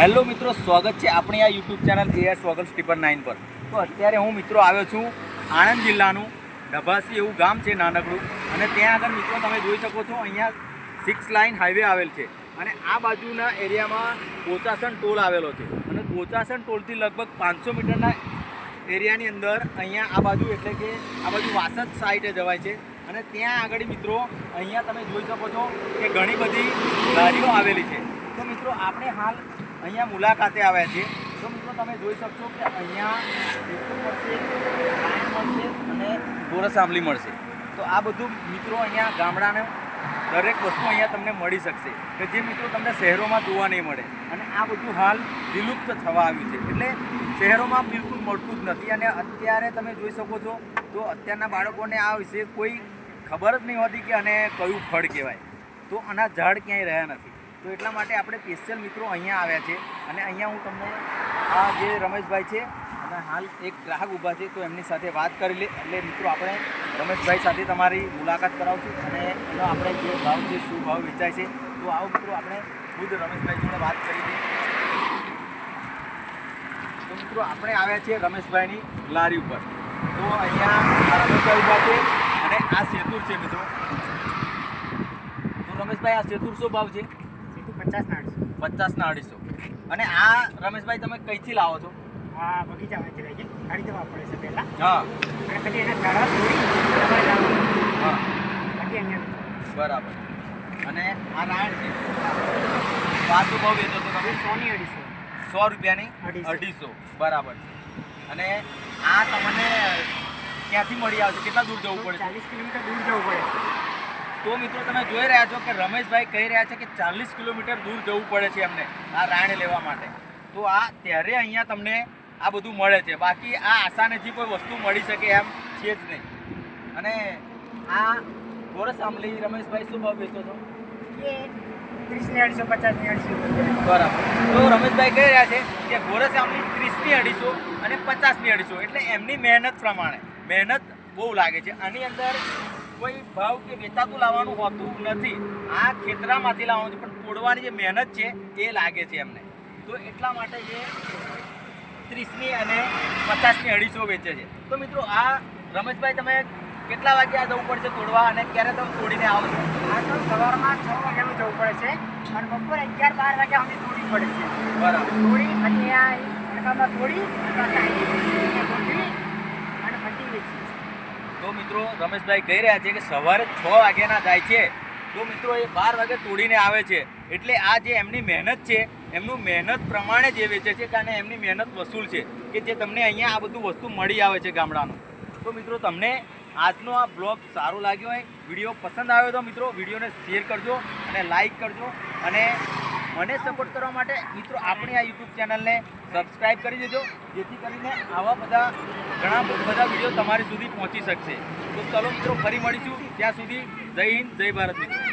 Hello મિત્રો, સ્વાગત છે આપણી આ યુટ્યુબ ચેનલ એઆર સ્વાગત સ્ટીપર નાઇન પર. તો અત્યારે હું મિત્રો આવ્યો છું આણંદ જિલ્લાનું ડભાસી એવું ગામ છે નાનકડું. અને ત્યાં આગળ મિત્રો તમે જોઈ શકો છો, અહીંયા સિક્સ લાઇન હાઈવે આવેલ છે. અને આ બાજુના એરિયામાં કોચાસન ટોલ આવેલો છે. અને કોચાસન ટોલથી લગભગ પાંચસો મીટરના એરિયાની અંદર અહીંયા આ બાજુ એટલે કે આ બાજુ વાસદ સાઈડે જવાય છે. અને ત્યાં આગળ મિત્રો અહીંયા તમે જોઈ શકો છો કે ઘણી બધી ગાડીઓ આવેલી છે. તો મિત્રો, આપણે હાલ અહીંયા મુલાકાતે આવ્યા છે. તો મિત્રો, તમે જોઈ શકશો કે અહીંયા અને ગોરસ આંબલી મળશે. તો આ બધું મિત્રો અહીંયા ગામડાને દરેક વસ્તુ અહીંયા તમને મળી શકશે. કે જે મિત્રો તમને શહેરોમાં જોવા નહીં મળે. અને આ બધું હાલ વિલુપ્ત થવા આવ્યું છે. એટલે શહેરોમાં બિલકુલ મળતું જ નથી. અને અત્યારે તમે જોઈ શકો છો, તો અત્યારના બાળકોને આ વિશે કોઈ ખબર જ નહીં હોતી કે આને કયું ફળ કહેવાય. તો આના ઝાડ ક્યાંય રહ્યા નથી. તો એટલા માટે આપણે સ્પેશિયલ મિત્રો અહીંયા આવ્યા છે. અને અહીંયા હું તમને આ જે રમેશભાઈ છે અને હાલ એક ગ્રાહક ઊભા છે, તો એમની સાથે વાત કરી લે. એટલે મિત્રો, આપણે રમેશભાઈ સાથે તમારી મુલાકાત કરાવશું અને એનો આપણે જે ભાવ છે, શું ભાવ વેચાય છે, તો આવો મિત્રો, આપણે ખુદ રમેશભાઈ જોડે વાત કરી દઈએ તો મિત્રો, આપણે આવ્યા છીએ રમેશભાઈની લારી ઉપર. તો અહીંયા રમેશભાઈ ઊભા છે અને આ સેતુર છે મિત્રો. તો રમેશભાઈ, આ સેતુર શું ભાવ છે? સીધું પચાસ ના અઢીસો પચાસના અઢીસો અને આ રમેશભાઈ તમે કઈથી લાવો છો? આ બગીચા વચ્ચે રહી છે કાઢી દેવા પડે છે પહેલા. હા. અને પછી એના ઝાડા તોડી હા. પછી અહીંયા બરાબર. અને આ રાયણ છે. પાંચસો ભાવ વેચો તો તમે? સોની અઢીસો. સો રૂપિયાની અઢીસો. બરાબર. છે અને આ તમને ક્યાંથી મળી આવશે કેટલા દૂર જવું પડે ચાલીસ કિલોમીટર દૂર જવું પડે તો મિત્રો તમે જોઈ રહ્યા છો કે રમેશભાઈ કહી રહ્યા છે કે ચાલીસ કિલોમીટર દૂર જવું પડે છે એમને આ રાણ લેવા માટે. તો આ ત્યારે અહીંયા તમને આ બધું મળે છે. બાકી આ આસાનેથી કોઈ વસ્તુ મળી શકે એમ છે જ નહીં. અને આ ગોરસ આંબલી રમેશભાઈ શું ભાવ વેચો છો? ત્રીસની અઢીસો પચાસની અઢીસો બરાબર. તો રમેશભાઈ કહી રહ્યા છે કે ગોરસ આંબલી ત્રીસની અઢીસો અને પચાસની અઢીસો. એટલે એમની મહેનત પ્રમાણે મહેનત બહુ લાગે છે. આની અંદર કોઈ ભાવ કે વેચાતું લાવવાનું હોતું નથી. આ ખેતરામાંથી લાવવાનું છે પણ તોડવાની જે મહેનત છે એ લાગે છે એમને. તો એટલા માટે જે ત્રીસની અને પચાસની અઢીસો વેચે છે. તો મિત્રો આ રમેશભાઈ તમે કેટલા વાગે આ જવું પડશે તોડવા અને ક્યારે તમે તોડીને આવો છો? આ તો સવારમાં છ વાગ્યાનું જવું પડે છે અને બપોરે અગિયાર બાર વાગ્યા સુધી તોડી પડે છે. બરાબર. તોડી અને આ તોડી પાછા અહીં ગોઠવી અને ફટી વેચી તો મિત્રો રમેશભાઈ કહી રહ્યા છે કે સવારે છ વાગ્યાના જાય છે. તો મિત્રો એ બાર વાગે તોડીને આવે છે. એટલે આ જે એમની મહેનત છે, એમનું મહેનત પ્રમાણે જે વેચે છે કારણ એમની મહેનત વસૂલ છે કે જે તમને અહીંયા આ બધું વસ્તુ મળી આવે છે ગામડાનું. તો મિત્રો તમને આજનો આ બ્લોગ સારો લાગ્યો હોય, વીડિયો પસંદ આવ્યો તો મિત્રો વિડીયોને શેર કરજો અને લાઈક કરજો અને મને સપોર્ટ કરવા માટે મિત્રો આપણી આ યુટ્યુબ ચેનલને સબસ્ક્રાઈબ કરી દેજો, જેથી કરીને આવા બધા ઘણા બધા વીડિયો તમારી સુધી પહોંચી શકશે. તો ચલો મિત્રો, ફરી મળીશું. ત્યાં સુધી જય હિન્દ, જય ભારત મિત્રો.